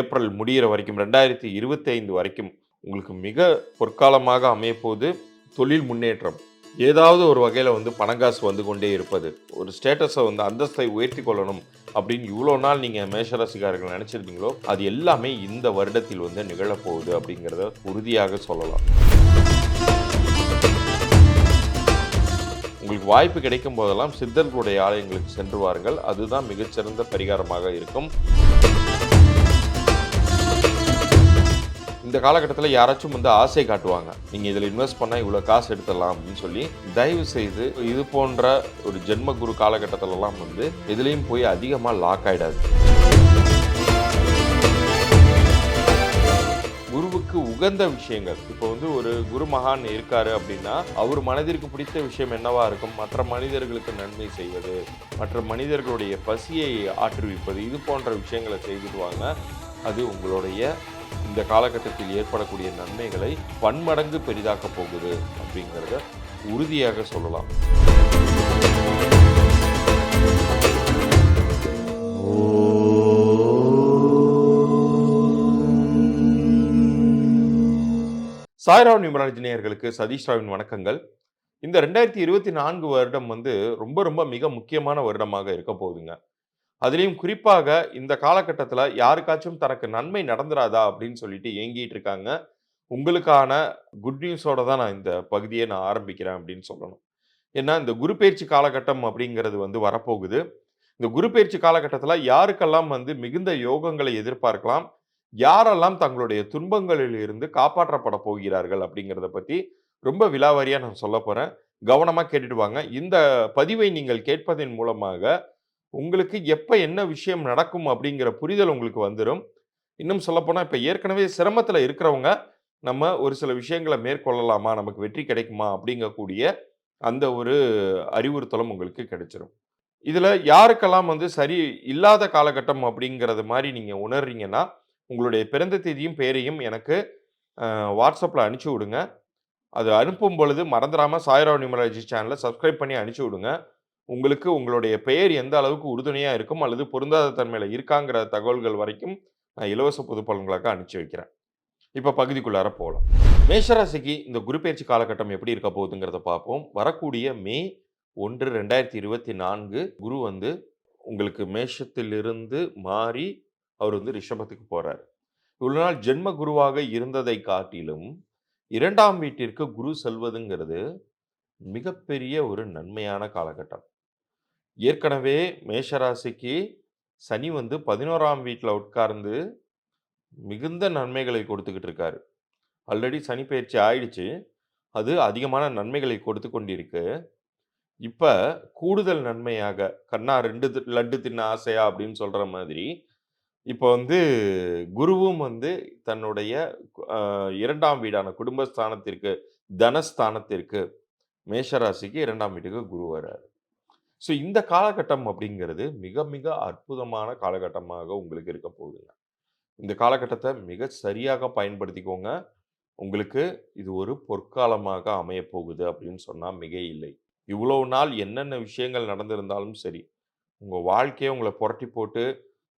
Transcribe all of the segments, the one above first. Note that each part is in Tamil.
ஏப்ரல் முடியிற வரைக்கும் ரெண்டாயிரத்தி இருபத்தி ஐந்து வரைக்கும் உங்களுக்கு மிக பொற்காலமாக அமையப்போது தொழில் முன்னேற்றம். ஏதாவது ஒரு வகையில் வந்து பணங்காசு வந்து கொண்டே இருப்பது. ஒரு ஸ்டேட்டஸை வந்து அந்தஸ்தை உயர்த்தி கொள்ளணும் அப்படின்னு இவ்வளோ நாள் நீங்கள் மேஷராசிக்காரர்கள் நினச்சிருந்தீங்களோ அது எல்லாமே இந்த வருடத்தில் வந்து நிகழப்போகுது அப்படிங்கிறத உறுதியாக சொல்லலாம். உங்களுக்கு வாய்ப்பு கிடைக்கும் போதெல்லாம் சித்தர்களுடைய ஆலயங்களுக்கு சென்று வாருங்கள். அதுதான் மிகச்சிறந்த பரிகாரமாக இருக்கும். இந்த காலகட்டத்தில் யாராச்சும் வந்து ஆசை காட்டுவாங்க. நீங்கள் இதில் இன்வெஸ்ட் பண்ணால் இவ்வளோ காசு எடுத்துடலாம் அப்படின்னு சொல்லி தயவு செய்து இது போன்ற ஒரு ஜென்ம குரு காலகட்டத்திலலாம் வந்து இதுலேயும் போய் அதிகமாக லாக் ஆகிடாது குருவுக்கு உகந்த விஷயங்கள். இப்போ வந்து ஒரு குரு மகான் இருக்காரு அப்படின்னா அவர் மனதிற்கு பிடித்த விஷயம் என்னவா இருக்கும்? மற்ற மனிதர்களுக்கு நன்மை செய்வது மற்ற மனிதர்களுடைய பசியை ஆற்றுவிப்பது இது போன்ற விஷயங்களை செய்துடுவாங்க. அது உங்களுடைய இந்த காலகட்டத்தில் ஏற்படக்கூடிய நன்மைகளை பன்மடங்கு பெரிதாக்கப் போகுது அப்படிங்கிறத உறுதியாக சொல்லலாம். சாய்ராவ் நிமராஜ் நேயர்களுக்கு சதீஷ் ராவின் வணக்கங்கள். இந்த ரெண்டாயிரத்தி இருபத்தி நான்கு வருடம் வந்து ரொம்ப ரொம்ப மிக முக்கியமான வருடமாக இருக்க போகுதுங்க. அதுலேயும் குறிப்பாக இந்த காலகட்டத்தில் யாருக்காச்சும் தனக்கு நன்மை நடந்துராதா அப்படின்னு சொல்லிட்டு ஏங்கிட்டு இருக்காங்க உங்களுக்கான குட் நியூஸோட தான் நான் இந்த பகுதியை நான் ஆரம்பிக்கிறேன் அப்படின்னு சொல்லணும். ஏன்னா இந்த குரு பயிற்சி காலகட்டம் அப்படிங்கிறது வந்து வரப்போகுது. இந்த குரு பயிற்சி காலகட்டத்தில் யாருக்கெல்லாம் வந்து மிகுந்த யோகங்களை எதிர்பார்க்கலாம் யாரெல்லாம் தங்களுடைய துன்பங்களில் இருந்து காப்பாற்றப்பட போகிறார்கள் அப்படிங்கிறத பற்றி ரொம்ப விலாவாரியாக நான் சொல்ல போகிறேன் கவனமாக கேட்டுட்டு வாங்க. இந்த பதிவை நீங்கள் கேட்பதன் மூலமாக உங்களுக்கு எப்போ என்ன விஷயம் நடக்கும் அப்படிங்கிற புரிதல் உங்களுக்கு வந்துடும் இன்னும் சொல்லப்போனால் இப்போ ஏற்கனவே சிரமத்தில் இருக்கிறவங்க நம்ம ஒரு சில விஷயங்களை மேற்கொள்ளலாமா? நமக்கு வெற்றி கிடைக்குமா? அப்படிங்கக்கூடிய அந்த ஒரு அறிவுறுத்தலும் உங்களுக்கு கிடைச்சிரும். இதில் யாருக்கெல்லாம் வந்து சரி இல்லாத காலகட்டம் அப்படிங்கிறது மாதிரி நீங்கள் உணர்றீங்கன்னா உங்களுடைய பிறந்த தேதியும் பேரையும் எனக்கு வாட்ஸ்அப்பில் அனுப்பிச்சி விடுங்க. அது அனுப்பும் பொழுது மறந்துடாமல் சாய்ராவ் நியூமராஜி சேனலை சப்ஸ்கிரைப் பண்ணி அனுப்பிச்சி விடுங்க. உங்களுக்கு உங்களுடைய பெயர் எந்த அளவுக்கு உறுதுணையாக இருக்கும் அல்லது பொருந்தாத தன்மையில் இருக்காங்கிற தகவல்கள் வரைக்கும் நான் இலவச பொது பலன்களாக அனுப்பிச்சி வைக்கிறேன். இப்போ பகுதிக்குள்ளார போகலாம் மேஷராசிக்கு இந்த குருப்பெயர்ச்சி காலகட்டம் எப்படி இருக்க போகுதுங்கிறத பார்ப்போம். வரக்கூடிய மே ஒன்று ரெண்டாயிரத்தி இருபத்தி நான்கு குரு வந்து உங்களுக்கு மேஷத்திலிருந்து மாறி அவர் வந்து ரிஷபத்துக்கு போகிறார் இவ்வளோ நாள் ஜென்ம குருவாக இருந்ததை காட்டிலும் இரண்டாம் வீட்டிற்கு குரு செல்வதுங்கிறது மிகப்பெரிய ஒரு நன்மையான காலகட்டம். ஏற்கனவே மேஷராசிக்கு சனி வந்து பதினோராம் வீட்டில் உட்கார்ந்து மிகுந்த நன்மைகளை கொடுத்துக்கிட்டு இருக்காரு. ஆல்ரெடி சனி பயிற்சி ஆயிடுச்சு. அது அதிகமான நன்மைகளை கொடுத்து கொண்டிருக்கு. இப்போ கூடுதல் நன்மையாக கண்ணா ரெண்டு தி- லட்டு தின்ன ஆசையா அப்படின்னு சொல்ற மாதிரி இப்போ வந்து குருவும் வந்து தன்னுடைய இரண்டாம் வீடான குடும்பஸ்தானத்திற்கு தனஸ்தானத்திற்கு மேஷராசிக்கு இரண்டாம் வீட்டுக்கு குரு வர்றாரு. ஸோ இந்த காலகட்டம் அப்படிங்கிறது மிக மிக அற்புதமான காலகட்டமாக உங்களுக்கு இருக்க போகுதுங்க. இந்த காலகட்டத்தை மிக சரியாக பயன்படுத்திக்கோங்க. உங்களுக்கு இது ஒரு பொற்காலமாக அமையப்போகுது அப்படின்னு சொன்னால் மிக இல்லை. இவ்வளவு நாள் என்னென்ன விஷயங்கள் நடந்திருந்தாலும் சரி உங்கள் வாழ்க்கையை உங்களை புரட்டி போட்டு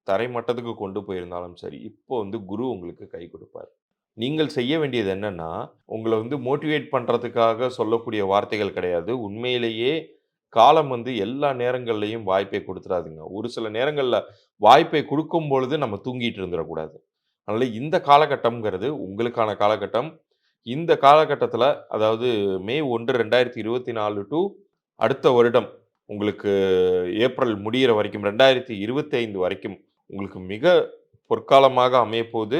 தரைமட்டத்துக்கு கொண்டு போயிருந்தாலும் சரி இப்போ வந்து குரு உங்களுக்கு கை கொடுப்பார். நீங்கள் செய்ய வேண்டியது என்னென்னா உங்களை வந்து மோட்டிவேட் பண்ணுறதுக்காக சொல்லக்கூடிய வார்த்தைகள் கிடையாது. உண்மையிலேயே காலம் வந்து எல்லா நேரங்கள்லையும் வாய்ப்பை கொடுத்துடாதுங்க ஒரு சில நேரங்களில் வாய்ப்பை கொடுக்கும் பொழுது நம்ம தூங்கிட்டு இருந்துடக்கூடாது. அதனால் இந்த காலகட்டம்ங்கிறது உங்களுக்கான காலகட்டம். இந்த காலகட்டத்தில் அதாவது மே ஒன்று ரெண்டாயிரத்தி இருபத்தி நாலு டு அடுத்த வருடம் உங்களுக்கு ஏப்ரல் முடியிற வரைக்கும் ரெண்டாயிரத்தி இருபத்தி ஐந்து வரைக்கும் உங்களுக்கு மிக பொற்காலமாக அமையப்போது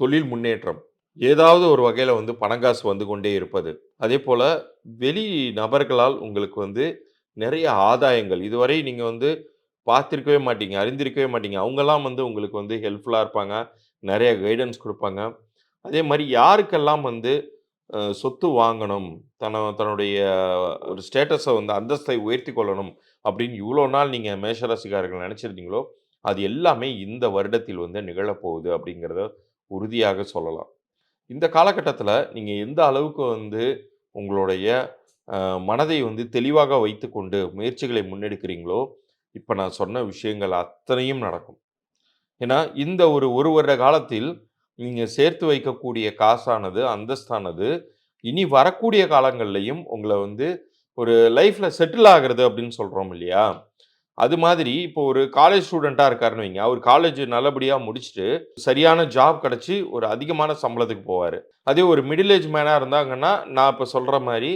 தொழில் முன்னேற்றம். ஏதாவது ஒரு வகையில் வந்து பணங்காசு வந்து கொண்டே இருப்பது. அதே போல் வெளி நபர்களால் உங்களுக்கு வந்து நிறைய ஆதாயங்கள். இதுவரை நீங்கள் வந்து பார்த்திருக்கவே மாட்டீங்க அறிந்திருக்கவே மாட்டீங்க. அவங்கெல்லாம் வந்து உங்களுக்கு வந்து ஹெல்ப்ஃபுல்லாக இருப்பாங்க. நிறைய கைடன்ஸ் கொடுப்பாங்க. அதே மாதிரி யாருக்கெல்லாம் வந்து சொத்து வாங்கணும் தன தன்னுடைய ஒரு ஸ்டேட்டஸை வந்து அந்தஸ்தை உயர்த்தி கொள்ளணும் அப்படின்னு இவ்வளோ நாள் நீங்கள் மேஷராசிக்காரர்கள் நினச்சிருந்தீங்களோ அது எல்லாமே இந்த வருடத்தில் வந்து நிகழப்போகுது அப்படிங்கிறத உறுதியாக சொல்லலாம். இந்த காலகட்டத்தில் நீங்கள் எந்த அளவுக்கு வந்து உங்களுடைய மனதை வந்து தெளிவாக வைத்துக்கொண்டு முயற்சிகளை முன்னெடுக்கிறீங்களோ இப்போ நான் சொன்ன விஷயங்கள் அத்தனையும் நடக்கும் ஏன்னா, இந்த ஒரு ஒரு வருட காலத்தில் நீங்கள் சேர்த்து வைக்கக்கூடிய காசானது, அந்தஸ்தானது, இனி வரக்கூடிய காலங்கள்லையும் உங்களை வந்து ஒரு லைஃப்பில் செட்டில் ஆகுறது அப்படின்னு சொல்கிறோம் இல்லையா? அது மாதிரி இப்போ ஒரு காலேஜ் ஸ்டூடெண்ட்டாக இருக்காருன்னு வைங்க. அவர் காலேஜ் நல்லபடியாக முடிச்சுட்டு, சரியான ஜாப் கிடச்சி ஒரு அதிகமான சம்பளத்துக்கு போவார் அதே ஒரு மிடில் ஏஜ் மேனாக இருந்தாங்கன்னா, நான் இப்போ சொல்கிற மாதிரி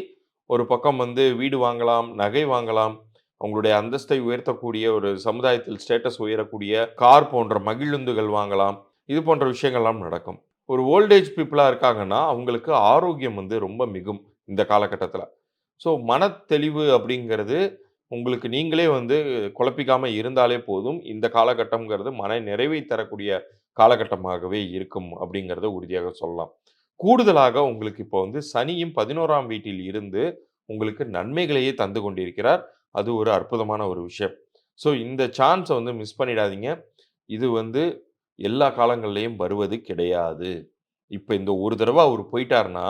ஒரு பக்கம் வந்து வீடு வாங்கலாம், நகை வாங்கலாம். அவங்களுடைய அந்தஸ்தை உயர்த்தக்கூடிய ஒரு சமுதாயத்தில் ஸ்டேட்டஸ் உயரக்கூடிய கார் போன்ற மகிழுந்துகள் வாங்கலாம். இது போன்ற விஷயங்கள்லாம் நடக்கும். ஒரு ஓல்டேஜ் பீப்புளாக இருக்காங்கன்னா, அவங்களுக்கு ஆரோக்கியம் வந்து ரொம்ப மிகும் இந்த காலகட்டத்தில் ஸோ மனத்தெளிவு அப்படிங்கிறது உங்களுக்கு நீங்களே வந்து குழப்பிக்காமல் இருந்தாலே போதும். இந்த காலகட்டம்ங்கிறது மன நிறைவை தரக்கூடிய காலகட்டமாகவே இருக்கும் அப்படிங்கிறத உறுதியாக சொல்லலாம். கூடுதலாக உங்களுக்கு இப்போ வந்து சனியும் 11ஆம் வீட்டில் இருந்து உங்களுக்கு நன்மைகளையே தந்து கொண்டிருக்கிறார். அது ஒரு அற்புதமான ஒரு விஷயம். ஸோ இந்த சான்ஸை வந்து மிஸ் பண்ணிடாதீங்க. இது வந்து எல்லா காலங்கள்லையும் வருவது கிடையாது. இப்போ இந்த ஒரு தடவை அவர் போயிட்டாருன்னா,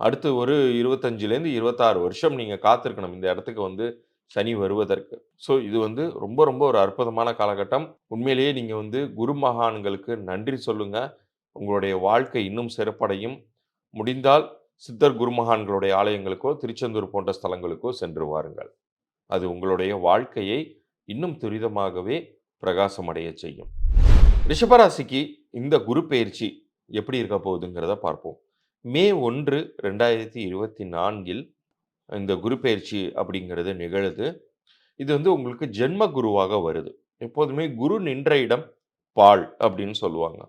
அடுத்து ஒரு 25லேருந்து 26 வருஷம் நீங்கள் காத்திருக்கணும் இந்த இடத்துக்கு வந்து சனி வருவதற்கு. ஸோ இது வந்து ரொம்ப ரொம்ப ஒரு அற்புதமான காலகட்டம். உண்மையிலேயே நீங்கள் வந்து குரு மகான்களுக்கு நன்றி சொல்லுங்கள் உங்களுடைய வாழ்க்கை இன்னும் சிறப்படையும். முடிந்தால் சித்தர் குருமகான்களுடைய ஆலயங்களுக்கோ, திருச்செந்தூர் போன்ற ஸ்தலங்களுக்கோ சென்று வாருங்கள். அது உங்களுடைய வாழ்க்கையை இன்னும் துரிதமாகவே பிரகாசமடைய செய்யும். ரிஷபராசிக்கு இந்த குரு பயிற்சி எப்படி இருக்க போகுதுங்கிறத பார்ப்போம். மே 1, 2024ல் இந்த குரு பயிற்சி அப்படிங்கிறது நிகழுது. இது வந்து உங்களுக்கு ஜென்ம குருவாக வருது. எப்போதுமே குரு நின்ற இடம் பால் அப்படின்னு சொல்லுவாங்க.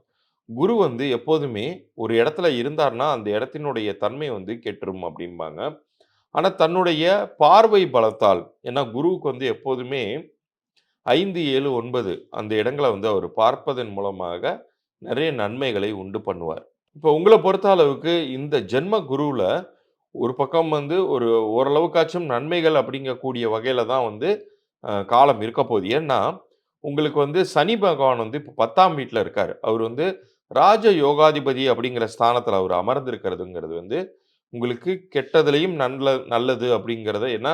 குரு வந்து எப்போதுமே ஒரு இடத்துல இருந்தார்னா, அந்த இடத்தினுடைய தன்மை வந்து கெட்டுரும் அப்படிம்பாங்க. ஆனால் தன்னுடைய பார்வை பலத்தால் ஏன்னா குருவுக்கு வந்து எப்போதுமே 5, 7, 9 அந்த இடங்கள வந்து அவர் பார்ப்பதன் மூலமாக நிறைய நன்மைகளை உண்டு பண்ணுவார். இப்போ உங்களை பொறுத்த அளவுக்கு இந்த ஜென்ம குருவில் ஒரு பக்கம் வந்து ஒரு ஓரளவுக்காச்சும் நன்மைகள் அப்படிங்கக்கூடிய வகையில் தான் வந்து காலம் இருக்க போகுது. ஏன்னா, உங்களுக்கு வந்து சனி பகவான் வந்து இப்போ பத்தாம் வீட்டில் இருக்கார் அவர் வந்து ராஜ யோகாதிபதி அப்படிங்கிற ஸ்தானத்தில் அவர் அமர்ந்திருக்கிறதுங்கிறது வந்து, உங்களுக்கு கெட்டதுலையும் நல்ல நல்லது அப்படிங்கிறத ஏன்னா,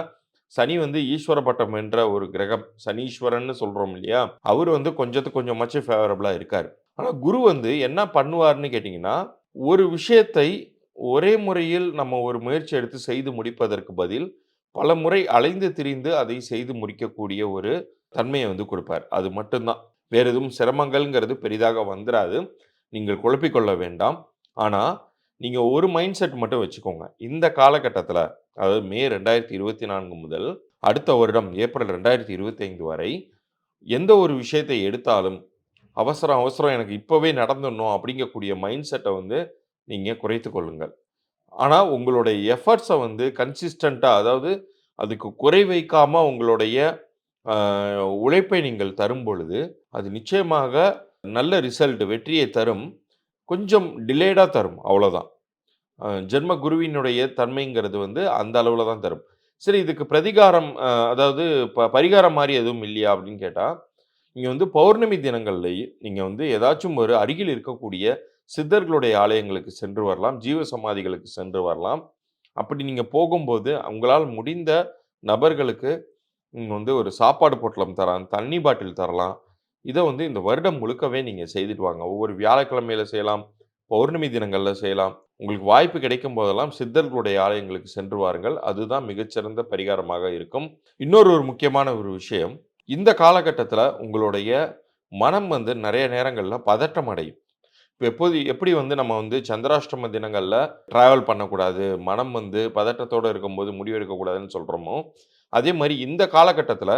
சனி வந்து ஈஸ்வர பட்டம் என்ற ஒரு கிரகம். சனீஸ்வரன்னு சொல்கிறோம் இல்லையா? அவர் வந்து கொஞ்சத்துக்கு கொஞ்சமாச்சும் ஃபேவரபுளாக இருக்கார் ஆனால் குரு வந்து என்ன பண்ணுவார்னு கேட்டிங்கன்னா ஒரு விஷயத்தை ஒரே முறையில் நம்ம ஒரு முயற்சி எடுத்து செய்து முடிப்பதற்கு பதில், பல முறை அலைந்து திரிந்து அதை செய்து முடிக்கக்கூடிய ஒரு தன்மையை வந்து கொடுப்பார் அது மட்டும்தான் வேறு எதுவும் சிரமங்கள்ங்கிறது பெரிதாக வந்துடாது நீங்கள் குழப்பிக்கொள்ள வேண்டாம். ஆனால் நீங்கள் ஒரு மைண்ட் செட் மட்டும் வச்சுக்கோங்க. இந்த காலகட்டத்தில் அதாவது மே 2024 முதல் அடுத்த வருடம் ஏப்ரல் 2025 வரை, எந்த ஒரு விஷயத்தை எடுத்தாலும், அவசரம், அவசரம் எனக்கு இப்போவே நடந்துடணும் அப்படிங்கக்கூடிய மைண்ட் செட்டை வந்து நீங்கள் குறைத்து கொள்ளுங்கள். ஆனால் உங்களுடைய எஃபர்ட்ஸை வந்து கன்சிஸ்டண்ட்டாக அதாவது அதுக்கு குறை வைக்காமல் உங்களுடைய உழைப்பை நீங்கள் தரும் பொழுது, அது நிச்சயமாக நல்ல ரிசல்ட் வெற்றியை தரும். கொஞ்சம் டிலேடாக தரும். அவ்வளோதான். ஜென்ம குருவினுடைய தன்மைங்கிறது வந்து அந்த அளவில் தான் தரும். சரி இதுக்கு பிரதிகாரம் அதாவது ப பரிகாரம் மாதிரி எதுவும் இல்லையா அப்படின்னு கேட்டால் இங்கே வந்து பௌர்ணமி தினங்கள்லேயே நீங்கள் வந்து ஏதாச்சும் ஒரு அருகில் இருக்கக்கூடிய சித்தர்களுடைய ஆலயங்களுக்கு சென்று வரலாம். ஜீவ சமாதிகளுக்கு சென்று வரலாம். அப்படி நீங்கள் போகும்போது உங்களால் முடிந்த நபர்களுக்கு நீங்கள் வந்து ஒரு சாப்பாடு பொட்டலம் தரலாம், தண்ணி பாட்டில் தரலாம். இதை வந்து இந்த வருடம் முழுக்கவே நீங்கள் செய்துட்டு வாங்க. ஒவ்வொரு வியாழக்கிழமையில செய்யலாம். பௌர்ணமி தினங்களில் செய்யலாம். உங்களுக்கு வாய்ப்பு கிடைக்கும் போதெல்லாம் சித்தர்களுடைய ஆலயங்களுக்கு சென்று வாருங்கள். அதுதான் மிகச்சிறந்த பரிகாரமாக இருக்கும். இன்னொரு ஒரு முக்கியமான ஒரு விஷயம், இந்த காலகட்டத்தில் உங்களுடைய மனம் வந்து நிறைய நேரங்களில் பதட்டம் அடையும். இப்போ எப்போது எப்படி வந்து நம்ம வந்து சந்திராஷ்டம தினங்களில் ட்ராவல் பண்ணக்கூடாது, மனம் வந்து பதட்டத்தோடு இருக்கும்போது முடிவு எடுக்கக்கூடாதுன்னு அதே மாதிரி இந்த காலகட்டத்தில்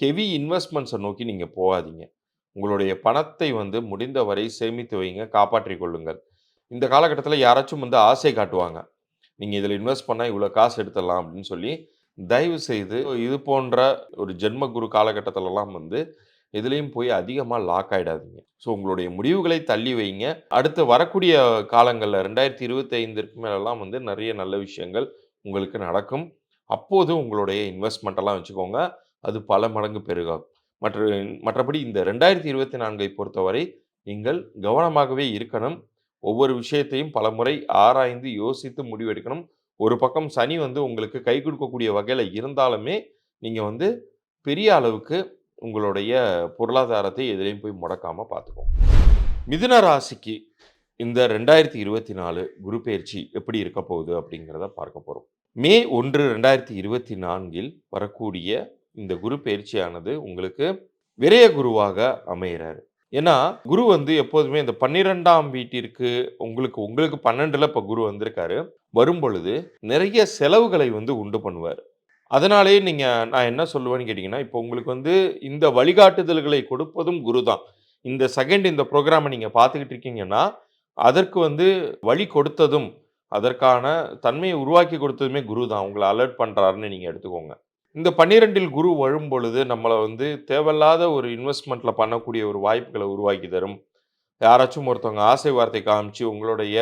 ஹெவி இன்வெஸ்ட்மெண்ட்ஸை நோக்கி நீங்கள் போகாதீங்க. உங்களுடைய பணத்தை வந்து முடிந்தவரை சேமித்து வைங்க, காப்பாற்றி கொள்ளுங்கள். இந்த காலகட்டத்தில் யாராச்சும் வந்து ஆசை காட்டுவாங்க. நீங்கள் இதில் இன்வெஸ்ட் பண்ணால் இவ்வளோ காசு எடுத்துடலாம் அப்படின்னு சொல்லி, தயவு செய்து இது போன்ற ஒரு ஜென்ம குரு காலகட்டத்திலலாம் வந்து எதிலயும் போய் அதிகமாக லாக் ஆகிடாதீங்க ஸோ உங்களுடைய முடிவுகளை தள்ளி வைங்க. அடுத்து வரக்கூடிய காலங்களில் ரெண்டாயிரத்தி இருபத்தைந்திற்கு மேலெல்லாம் வந்து நிறைய நல்ல விஷயங்கள் உங்களுக்கு நடக்கும். அப்போது உங்களுடைய இன்வெஸ்ட்மெண்ட்டெல்லாம் வச்சுக்கோங்க. அது பல மடங்கு பெருகாகும் மற்ற மற்றபடி இந்த 2024ஐ பொறுத்தவரை நீங்கள் கவனமாகவே இருக்கணும். ஒவ்வொரு விஷயத்தையும் பலமுறை ஆராய்ந்து யோசித்து முடிவெடுக்கணும். ஒரு பக்கம் சனி வந்து உங்களுக்கு கை கொடுக்கக்கூடிய வகையில் இருந்தாலுமே, நீங்கள் வந்து பெரிய அளவுக்கு உங்களுடைய பொருளாதாரத்தை எதிலையும் போய் முடக்காமல் பார்த்துக்கோங்க. மிதுன ராசிக்கு இந்த 2024 குரு பயிற்சி எப்படி இருக்க போகுது அப்படிங்கிறத பார்க்க போகிறோம் மே 1, 2024ல் வரக்கூடிய இந்த குரு பயிற்சியானது உங்களுக்கு விரைய குருவாக அமைகிறார் ஏன்னா, குரு வந்து எப்போதுமே இந்த 12ஆம் வீட்டிற்கு உங்களுக்கு உங்களுக்கு பன்னெண்டில் இப்போ குரு வந்திருக்காரு. வரும்பொழுது நிறைய செலவுகளை வந்து உண்டு பண்ணுவார் அதனாலேயே நீங்கள் நான் என்ன சொல்லுவேன்னு கேட்டிங்கன்னா இப்போ உங்களுக்கு வந்து இந்த வழிகாட்டுதல்களை கொடுப்பதும் குரு தான். இந்த செகண்ட் இந்த ப்ரோக்ராமை நீங்கள் பார்த்துக்கிட்டு இருக்கீங்கன்னா, அதற்கு வந்து வழி கொடுத்ததும், அதற்கான தன்மையை உருவாக்கி கொடுத்ததுமே குரு தான். உங்களை அலர்ட் பண்ணுறாருன்னு நீங்கள் எடுத்துக்கோங்க. இந்த 12ல் குரு வரும்பொழுது நம்மளை வந்து தேவையில்லாத ஒரு இன்வெஸ்ட்மெண்ட்டில் பண்ணக்கூடிய ஒரு வாய்ப்புகளை உருவாக்கி தரும். யாராச்சும் ஒருத்தவங்க ஆசை வார்த்தை காமிச்சு உங்களுடைய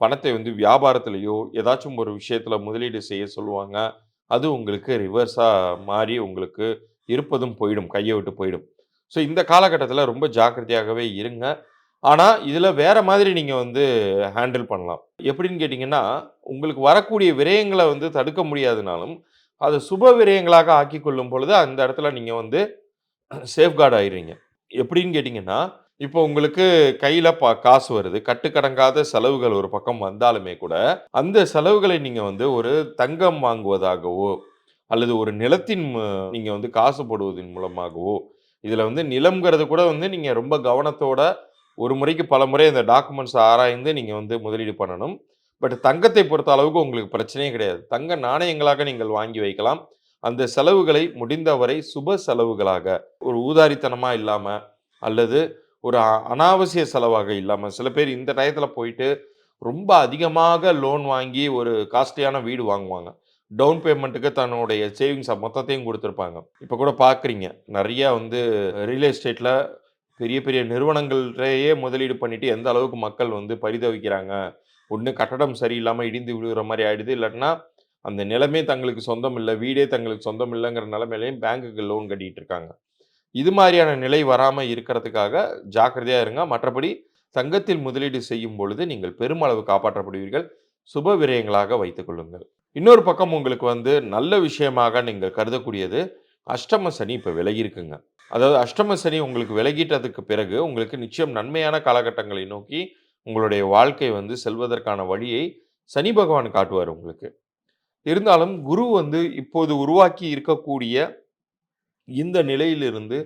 பணத்தை வந்து வியாபாரத்துலேயோ ஏதாச்சும் ஒரு விஷயத்தில் முதலீடு செய்ய சொல்லுவாங்க. அது உங்களுக்கு ரிவர்ஸாக மாறி உங்களுக்கு இருப்பதும் போயிடும். கையை விட்டு போயிடும். ஸோ இந்த காலகட்டத்தில் ரொம்ப ஜாக்கிரதையாகவே இருங்க. ஆனால் இதில் வேறு மாதிரி நீங்கள் வந்து ஹேண்டில் பண்ணலாம். எப்படின்னு கேட்டிங்கன்னா உங்களுக்கு வரக்கூடிய விரயங்களை வந்து தடுக்க முடியாதுனாலும், அதை சுப விரயங்களாக ஆக்கி கொள்ளும் பொழுது, அந்த இடத்துல நீங்கள் வந்து சேஃப்கார்டு ஆயிடுறீங்க. எப்படின்னு கேட்டிங்கன்னா இப்போ உங்களுக்கு கையில் பா காசு வருது. கட்டுக்கடங்காத செலவுகள் ஒரு பக்கம் வந்தாலுமே கூட, அந்த செலவுகளை நீங்கள் வந்து ஒரு தங்கம் வாங்குவதாகவோ, அல்லது ஒரு நிலத்தின் நீங்கள் வந்து காசு போடுவதன் மூலமாகவோ, இதில் வந்து நிலம்ங்கிறது கூட வந்து நீங்கள் ரொம்ப கவனத்தோட ஒரு முறைக்கு பலமுறை அந்த டாக்குமெண்ட்ஸ் ஆராய்ந்து நீங்கள் வந்து முதலீடு பண்ணணும். பட் தங்கத்தை பொறுத்த அளவுக்கு உங்களுக்கு பிரச்சனையே கிடையாது. தங்க நாணயங்களாக நீங்கள் வாங்கி வைக்கலாம். அந்த செலவுகளை முடிந்தவரை சுப செலவுகளாக, ஒரு ஊதாரித்தனமாக இல்லாமல் அல்லது ஒரு அனாவசிய செலவாக இல்லாமல் சில பேர் இந்த டயத்தில் போயிட்டு ரொம்ப அதிகமாக லோன் வாங்கி ஒரு காஸ்ட்லியான வீடு வாங்குவாங்க. டவுன் பேமெண்ட்டுக்கு தன்னுடைய சேவிங்ஸை மொத்தத்தையும் கொடுத்துருப்பாங்க இப்போ கூட பார்க்குறீங்க. நிறையா வந்து ரியல் எஸ்டேட்டில் பெரிய பெரிய நிறுவனங்கள்லயே முதலீடு பண்ணிவிட்டு எந்த அளவுக்கு மக்கள் வந்து பரிதவிக்கிறாங்க. ஒன்று கட்டடம் சரியில்லாமல் இடிந்து விழுகிற மாதிரி ஆயிடுது. இல்லைன்னா அந்த நிலமே தங்களுக்கு சொந்தம் இல்லை வீடே தங்களுக்கு சொந்தம் இல்லைங்கிற நிலமையிலையும் பேங்குக்கு லோன் கட்டிகிட்டு இருக்காங்க. இது மாதிரியான நிலை வராமல் இருக்கிறதுக்காக ஜாக்கிரதையாக இருங்க. மற்றபடி தங்கத்தில் முதலீடு செய்யும் பொழுது நீங்கள் பெருமளவு காப்பாற்றப்படுவீர்கள். சுப விரயங்களாக வைத்துக் கொள்ளுங்கள். இன்னொரு பக்கம் உங்களுக்கு வந்து நல்ல விஷயமாக நீங்கள் கருதக்கூடியது, அஷ்டம சனி இப்ப விலகியிருக்குங்க. அதாவது அஷ்டம சனி உங்களுக்கு விலகிட்டதுக்கு பிறகு, உங்களுக்கு நிச்சயம் நன்மையான காலகட்டங்களை நோக்கி உங்களுடைய வாழ்க்கை வந்து செல்வதற்கான வழியை சனி பகவான் காட்டுவார் உங்களுக்கு. இருந்தாலும் குரு வந்து இப்போது உருவாக்கி இருக்கக்கூடிய இந்த நிலையிலிருந்து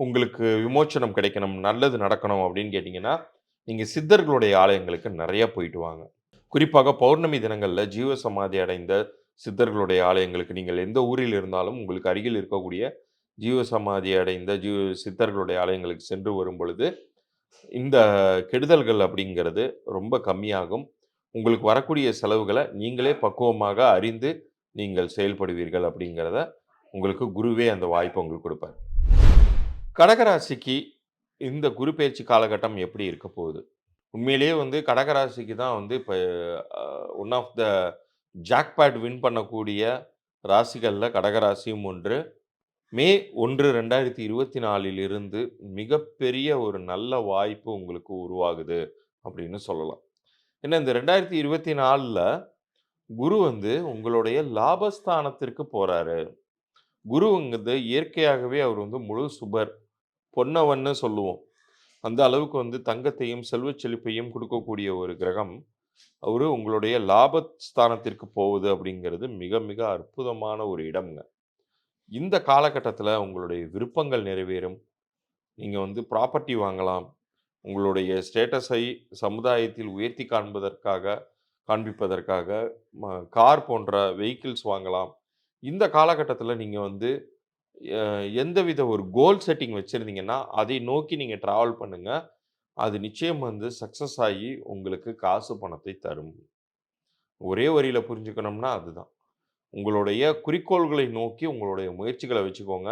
உங்களுக்கு விமோச்சனம் கிடைக்கணும், நல்லது நடக்கணும் அப்படின்னு கேட்டிங்கன்னா நீங்கள் சித்தர்களுடைய ஆலயங்களுக்கு நிறையா போயிட்டு வாங்க. குறிப்பாக பௌர்ணமி தினங்களில் ஜீவ சமாதி அடைந்த சித்தர்களுடைய ஆலயங்களுக்கு நீங்கள் எந்த ஊரில் இருந்தாலும் உங்களுக்கு அருகில் இருக்கக்கூடிய ஜீவ சமாதி அடைந்த ஜீவ சித்தர்களுடைய ஆலயங்களுக்கு சென்று வரும்பொழுது, இந்த கெடுதல்கள் அப்படிங்கிறது ரொம்ப கம்மியாகும். உங்களுக்கு வரக்கூடிய செலவுகள நீங்களே பக்குவமாக அறிந்து நீங்கள் செயல்படுவீர்கள் அப்படிங்கிறத உங்களுக்கு குருவே அந்த வாய்ப்ப உங்களுக்கு குடுப்பார். கடகராசிக்கு இந்த குரு பெயர்ச்சி காலகட்டம் எப்படி இருக்க போகுது? உண்மையிலேயே வந்து கடகராசிக்கு தான் வந்து இப்ப அ one of the jackpot win பண்ணக்கூடிய ராசிகள்ல கடகராசியும் ஒன்று. மே 1, 2024ல் இருந்து மிகப்பெரிய ஒரு நல்ல வாய்ப்பு உங்களுக்கு உருவாகுது அப்படின்னு சொல்லலாம். ஏன்னா இந்த 2024ல குரு வந்து உங்களுடைய லாபஸ்தானத்திற்கு போகிறாரு குருங்கிறது இயற்கையாகவே அவர் வந்து முழு சுபர். பொன்னவன்னு சொல்லுவோம். அந்த அளவுக்கு வந்து தங்கத்தையும், செல்வச் செழிப்பையும் கொடுக்கக்கூடிய ஒரு கிரகம். அவர் உங்களுடைய லாபஸ்தானத்திற்கு போகுது அப்படிங்கிறது மிக மிக அற்புதமான ஒரு இடம்ங்க. இந்த காலகட்டத்தில் உங்களுடைய விருப்பங்கள் நிறைவேறும். நீங்கள் வந்து ப்ராப்பர்ட்டி வாங்கலாம். உங்களுடைய ஸ்டேட்டஸை சமுதாயத்தில் உயர்த்தி காண்பதற்காக காண்பிப்பதற்காக ம கார் போன்ற வெஹிக்கிள்ஸ் வாங்கலாம். இந்த காலகட்டத்தில் நீங்கள் வந்து எந்தவித ஒரு கோல் செட்டிங் வச்சுருந்தீங்கன்னா அதை நோக்கி நீங்கள் ட்ராவல் பண்ணுங்கள் அது நிச்சயம் வந்து சக்சஸ் ஆகி உங்களுக்கு காசு பணத்தை தரும். ஒரே வரியில புரிஞ்சுக்கணும்னா அதுதான். உங்களுடைய குறிக்கோள்களை நோக்கி உங்களுடைய முயற்சிகளை வச்சுக்கோங்க.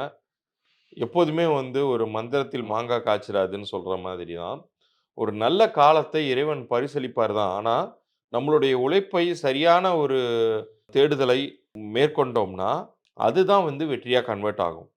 எப்போதுமே வந்து ஒரு மந்திரத்தில் மாங்கா காய்ச்சிடாதுன்னு சொல்கிற மாதிரி தான். ஒரு நல்ல காலத்தை இறைவன் பரிசளிப்பார் தான். ஆனால் நம்மளுடைய உழைப்பை சரியான ஒரு தேடுதலை மேற்கொண்டோம்னா, அதுதான் வந்து வெற்றியாக கன்வெர்ட் ஆகும்.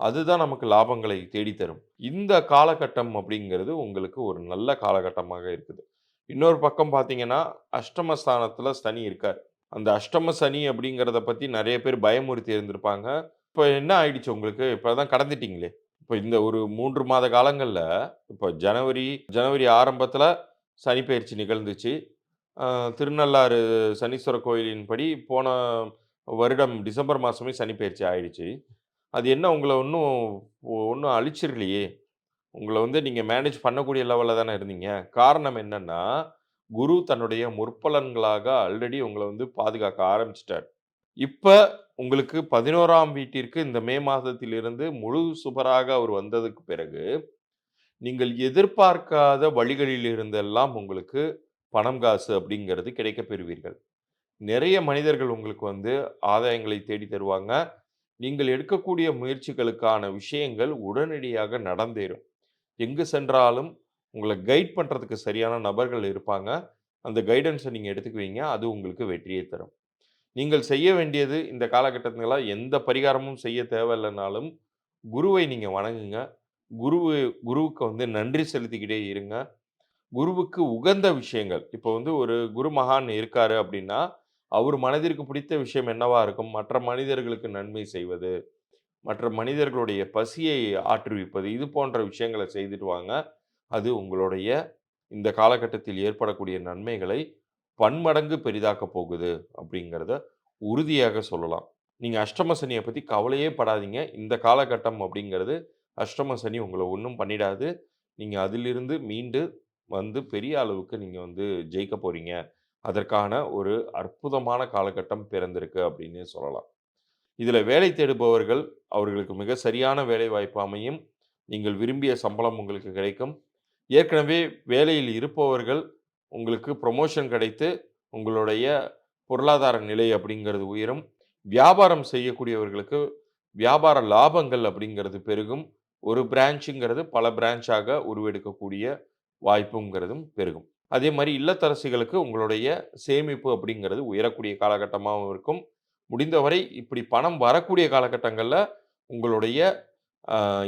அதுதான் நமக்கு லாபங்களை தேடித்தரும் இந்த காலகட்டம் அப்படிங்கிறது உங்களுக்கு ஒரு நல்ல காலகட்டமாக இருக்குது. இன்னொரு பக்கம் பார்த்தீங்கன்னா, அஷ்டமஸ்தானத்தில் சனி இருக்கார். அந்த அஷ்டம சனி அப்படிங்கிறத பற்றி நிறைய பேர் பயமுறுத்தி இருந்திருப்பாங்க. இப்போ என்ன ஆயிடுச்சு உங்களுக்கு? இப்போ தான் கடந்துட்டீங்களே. இப்போ இந்த ஒரு மூன்று மாத காலங்களில் இப்போ ஜனவரி ஜனவரி ஆரம்பத்தில் சனி நிகழ்ந்துச்சு. திருநள்ளாறு சனீஸ்வரர் கோயிலின்படி போன வருடம் டிசம்பர் மாதமே சனி பெயர்ச்சி ஆயிடுச்சு. அது என்ன உங்களை ஒன்றும் ஒன்றும் அழிச்சிடலையே உங்களை வந்து நீங்கள் மேனேஜ் பண்ணக்கூடிய லெவலில் தானே இருந்தீங்க. காரணம் என்னன்னா, குரு தன்னுடைய முற்பலன்களாக ஆல்ரெடி உங்களை வந்து பாதுகாக்க ஆரம்பிச்சிட்டார் இப்போ உங்களுக்கு 11ஆம் வீட்டிற்கு இந்த மே மாதத்திலிருந்து முழு சுபராக அவர் வந்ததுக்கு பிறகு, நீங்கள் எதிர்பார்க்காத வழிகளில் இருந்தெல்லாம் உங்களுக்கு பணம், காசு அப்படிங்கிறது கிடைக்கப் பெறுவீர்கள். நிறைய மனிதர்கள் உங்களுக்கு வந்து ஆதாயங்களை தேடி தருவாங்க. நீங்கள் எடுக்கக்கூடிய முயற்சிகளுக்கான விஷயங்கள் உடனடியாக நடந்தேறும். எங்கு சென்றாலும் உங்களை கைட் பண்ணுறதுக்கு சரியான நபர்கள் இருப்பாங்க. அந்த கைடன்ஸை நீங்கள் எடுத்துக்குவீங்க. அது உங்களுக்கு வெற்றியை தரும். நீங்கள் செய்ய வேண்டியது இந்த காலகட்டத்தில எந்த பரிகாரமும் செய்ய தேவையில்லைனாலும் குருவை நீங்கள் வணங்குங்க. குருவு குருவுக்கு வந்து நன்றி செலுத்திக்கிட்டே இருங்க. குருவுக்கு உகந்த விஷயங்கள் இப்போ வந்து ஒரு குரு மகான் இருக்காரு அப்படின்னா, அவர் மனதிற்கு பிடித்த விஷயம் என்னவா இருக்கும்? மற்ற மனிதர்களுக்கு நன்மை செய்வது, மற்ற மனிதர்களுடைய பசியை ஆற்றுவிப்பது, இது போன்ற விஷயங்களை செய்துட்டு வாங்க. அது உங்களுடைய இந்த காலகட்டத்தில் ஏற்படக்கூடிய நன்மைகளை பன்மடங்கு பெரிதாக்கப் போகுது அப்படிங்கிறத உறுதியாக சொல்லலாம். நீங்கள் அஷ்டம சனியை பற்றி கவலையே படாதீங்க. இந்த காலகட்டம் அப்படிங்கிறது அஷ்டம சனி உங்களை ஒன்றும் பண்ணிடாது. நீங்கள் அதிலிருந்து மீண்டு வந்து பெரிய அளவுக்கு நீங்கள் வந்து ஜெயிக்க போகிறீங்க அதற்கான ஒரு அற்புதமான காலகட்டம் பிறந்திருக்கு அப்படின்னே சொல்லலாம். இதில் வேலை தேடுபவர்கள், அவர்களுக்கு மிக சரியான வேலைவாய்ப்பு அமையும். நீங்கள் விரும்பிய சம்பளம் உங்களுக்கு கிடைக்கும். ஏற்கனவே வேலையில் இருப்பவர்கள், உங்களுக்கு ப்ரொமோஷன் கிடைத்து, உங்களுடைய பொருளாதார நிலை அப்படிங்கிறது உயரும். வியாபாரம் செய்யக்கூடியவர்களுக்கு வியாபார லாபங்கள் அப்படிங்கிறது பெருகும். ஒரு பிரான்ச்சுங்கிறது பல பிரான்ச்சாக உருவெடுக்கக்கூடிய வாய்ப்புங்கிறதும் பெருகும். அதே மாதிரி இல்லத்தரசிகளுக்கு உங்களுடைய சேமிப்பு அப்படிங்கிறது உயரக்கூடிய காலகட்டமாகவும் இருக்கும். முடிந்தவரை இப்படி பணம் வரக்கூடிய காலகட்டங்களில் உங்களுடைய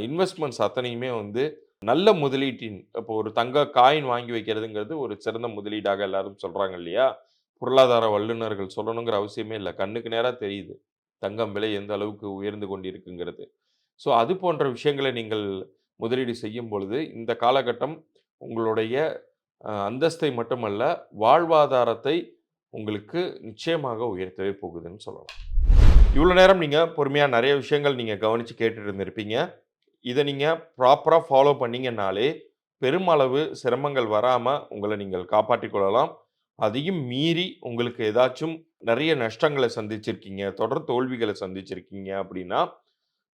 இன்வெஸ்ட்மெண்ட்ஸ் அத்தனையுமே வந்து நல்ல முதலீட்டின் இப்போ ஒரு தங்க காயின் வாங்கி வைக்கிறதுங்கிறது ஒரு சிறந்த முதலீடாக எல்லாரும் சொல்கிறாங்க இல்லையா? பொருளாதார வல்லுனர்கள் சொல்லணுங்கிற அவசியமே இல்லை கண்ணுக்கு நேராக தெரியுது. தங்கம் விலை எந்த அளவுக்கு உயர்ந்து கொண்டிருக்குங்கிறது. ஸோ அது போன்ற விஷயங்களை நீங்கள் முதலீடு செய்யும் பொழுது, இந்த காலகட்டம் உங்களுடைய அந்தஸ்தை மட்டுமல்ல, வாழ்வாதாரத்தை உங்களுக்கு நிச்சயமாக உயர்த்தவே போகுதுன்னு சொல்லலாம். இவ்வளோ நேரம் நீங்கள் பொறுமையாக நிறைய விஷயங்கள் நீங்கள் கவனித்து கேட்டுட்டு இருந்திருப்பீங்க. இதை நீங்கள் ப்ராப்பராக ஃபாலோ பண்ணீங்கன்னாலே, பெருமளவு சிரமங்கள் வராமல் உங்களை நீங்கள் காப்பாற்றிக் கொள்ளலாம். அதையும் மீறி உங்களுக்கு ஏதாச்சும் நிறைய நஷ்டங்களை சந்திச்சிருக்கீங்க, தொடர் தோல்விகளை சந்திச்சிருக்கீங்க அப்படின்னா,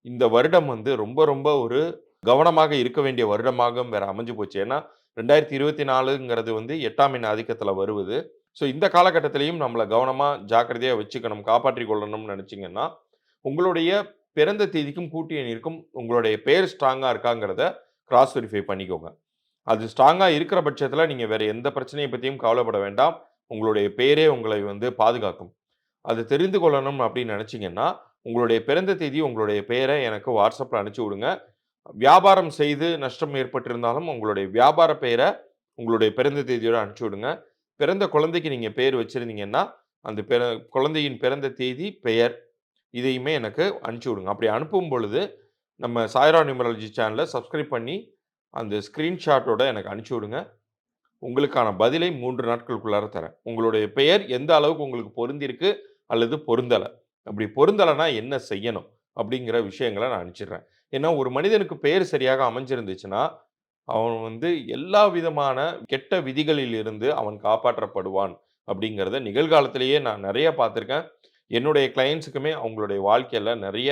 இந்த வருடம் வந்து ரொம்ப ரொம்ப ஒரு கவனமாக இருக்க வேண்டிய வருடமாகவும் வேற அமைஞ்சு போச்சு. ஏன்னா 2024ங்கிறது வந்து எட்டாம் எண் ஆதிக்கத்தில் வருவது. ஸோ இந்த காலகட்டத்திலையும் நம்மளை கவனமாக ஜாக்கிரதையாக வச்சுக்கணும், காப்பாற்றிக் கொள்ளணும்னு நினச்சிங்கன்னா உங்களுடைய பிறந்த தேதிக்கும், கூட்டி எண்ணிற்கும் உங்களுடைய பெயர் ஸ்ட்ராங்காக இருக்காங்கிறத கிராஸ் வெரிஃபை பண்ணிக்கோங்க. அது ஸ்ட்ராங்காக இருக்கிற பட்சத்தில் நீங்கள் வேறு எந்த பிரச்சனையை பற்றியும் கவலைப்பட வேண்டாம். உங்களுடைய பெயரே உங்களை வந்து பாதுகாக்கும். அது தெரிந்து கொள்ளணும் அப்படின்னு நினச்சிங்கன்னா உங்களுடைய பிறந்த தேதி, உங்களுடைய பெயரை எனக்கு வாட்ஸ்அப்பில் அனுப்பிச்சி விடுங்க. வியாபாரம் செய்து நஷ்டம் ஏற்பட்டிருந்தாலும், உங்களுடைய வியாபார பெயரை உங்களுடைய பிறந்த தேதியோடு அனுப்பிச்சு விடுங்க. பிறந்த குழந்தைக்கு நீங்கள் பெயர் வச்சிருந்தீங்கன்னா, அந்த பிற குழந்தையின் பிறந்த தேதி, பெயர் இதையுமே எனக்கு அனுப்பிச்சி விடுங்க. அப்படி அனுப்பும் பொழுது, நம்ம சாய்ரா நியூமராலஜி சேனலை சப்ஸ்கிரைப் பண்ணி, அந்த ஸ்க்ரீன்ஷாட்டோட எனக்கு அனுப்பிச்சி விடுங்க. உங்களுக்கான பதிலை மூன்று நாட்களுக்குள்ளார தரேன். உங்களுடைய பெயர் எந்த அளவுக்கு உங்களுக்கு பொருந்திருக்கு அல்லது பொருந்தலை அப்படி பொருந்தலைன்னா என்ன செய்யணும்? அப்படிங்கிற விஷயங்களை நான் அனுப்பிச்சிடுறேன். ஏன்னா, ஒரு மனிதனுக்கு பெயர் சரியாக அமைஞ்சிருந்துச்சுன்னா, அவன் வந்து எல்லா விதமான கெட்ட விதிகளில் இருந்து அவன் காப்பாற்றப்படுவான். அப்படிங்கிறத நிகழ்காலத்திலேயே நான் நிறைய பார்த்துருக்கேன். என்னுடைய கிளைண்ட்ஸுக்குமே அவங்களுடைய வாழ்க்கையில் நிறைய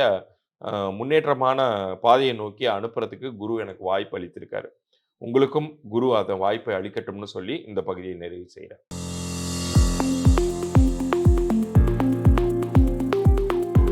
முன்னேற்றமான பாதையை நோக்கி அனுப்புறதுக்கு குரு எனக்கு வாய்ப்பு அளித்திருக்காரு. உங்களுக்கும் குரு அதை வாய்ப்பை அளிக்கட்டும்னு சொல்லி இந்த பகுதியை நிறைவு செய்கிறேன்